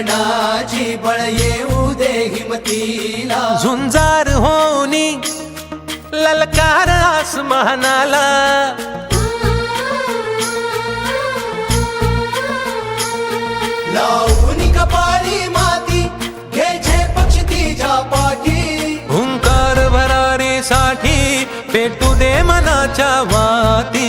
बळणाची बळ येऊ दे हिमतीला. झुंजार होनी ललकार आसमानाला. लावून कपाळी माती घ्यायचे पक्ष तिच्या पाठी. हुंकार भरारीसाठी पेटू दे मनाच्या वाती.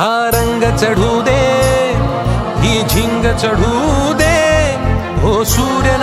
हा रंग चढू दे ही झिंग चढू दे हो सूर्य